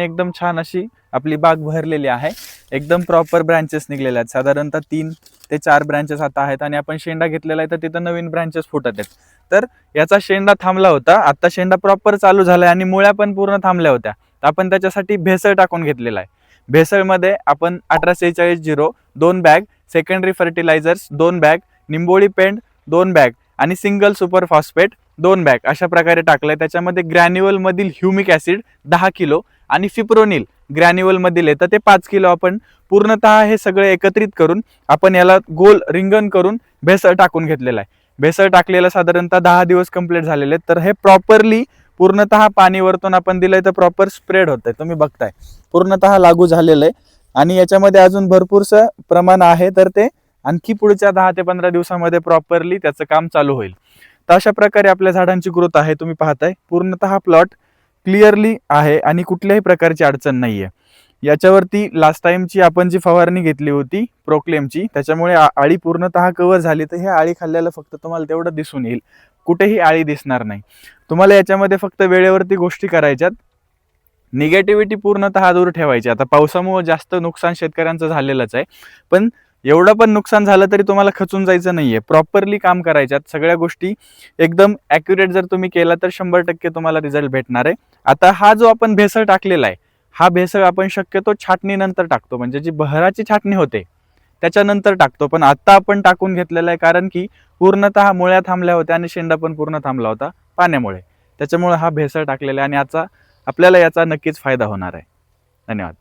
एकदम छान अशी आपली बाग भरलेली आहे. एकदम प्रॉपर ब्रँचेस निघलेल्या आहेत. साधारणतः तीन ते चार ब्रँचेस आता आहेत आणि आपण शेंडा घेतलेला आहे तर तिथं नवीन ब्रँचेस फुटत आहेत. तर याचा शेंडा थांबला होता. आता शेंडा प्रॉपर चालू झालाय आणि मुळ्या पण पूर्ण थांबल्या होत्या. तर आपण त्याच्यासाठी भेसळ टाकून घेतलेला आहे. भेसळमध्ये आपण अठरा सेहेचाळीस झिरो दोन बॅग सेकंडरी फर्टिलायझर्स दोन बॅग निंबोळी पेंड दोन बॅग आणि सिंगल सुपर फॉस्फेट दोन बॅग अशा प्रकारे टाकलंय. त्याच्यामध्ये ग्रॅन्युअल मधील ह्युमिक ऍसिड दहा किलो आणि फिप्रोनिल ग्रॅन्युअल मधील येतं ते पाच किलो आपण पूर्णतः हे सगळे एकत्रित करून आपण याला गोल रिंगण करून भेसळ टाकून घेतलेला आहे. भेसळ टाकलेला साधारणतः दहा दिवस कंप्लीट झालेले आहेत. तर हे प्रॉपरली पूर्णतः पाणी वरतून आपण दिलंय तर प्रॉपर स्प्रेड होत आहे तुम्ही बघताय. पूर्णतः लागू झालेलं आहे. आणि याच्यामध्ये अजून भरपूरसं प्रमाण आहे. तर ते आणखी पुढच्या दहा ते पंधरा दिवसामध्ये प्रॉपरली त्याचं काम चालू होईल. तर अशा प्रकारे आपल्या झाडांची ग्रोथ आहे. तुम्ही पाहताय. पूर्णतः प्लॉट क्लिअरली आहे आणि कुठल्याही प्रकारची अडचण नाही आहे याच्यावरती लास्ट टाइमची आपण जी फवारणी घेतली होती प्रोक्लेमची त्याच्यामुळे आ- आळी पूर्णतः कव्हर झाली. तर हे आळी खाल्ल्याला फक्त तुम्हाला तेवढं दिसून येईल. कुठेही आळी दिसणार नाही. तुम्हाला याच्यामध्ये फक्त वेळेवरती गोष्टी करायच्यात. निगेटिव्हिटी पूर्णतः दूर ठेवायची. आता पावसामुळे जास्त नुकसान शेतकऱ्यांचं झालेलंच आहे. पण एवढं पण नुकसान झालं तरी तुम्हाला खचून जायचं नाहीये. प्रॉपरली काम करायच्यात. सगळ्या गोष्टी एकदम ॲक्युरेट जर तुम्ही केला तर शंभर टक्के तुम्हाला रिझल्ट भेटणार आहे. आता हा जो आपण भेसळ टाकलेला आहे हा भेसळ आपण शक्यतो छाटणीनंतर टाकतो. म्हणजे जी बहराची छाटणी होते त्याच्यानंतर टाकतो. पण आत्ता आपण टाकून घेतलेला आहे कारण की पूर्णतः मुळ्या थांबल्या होत्या आणि शेंडा पण पूर्ण थांबला होता पाण्यामुळे. त्याच्यामुळे हा भेसळ टाकलेला आहे आणि याचा आपल्याला याचा नक्कीच फायदा होणार आहे. धन्यवाद.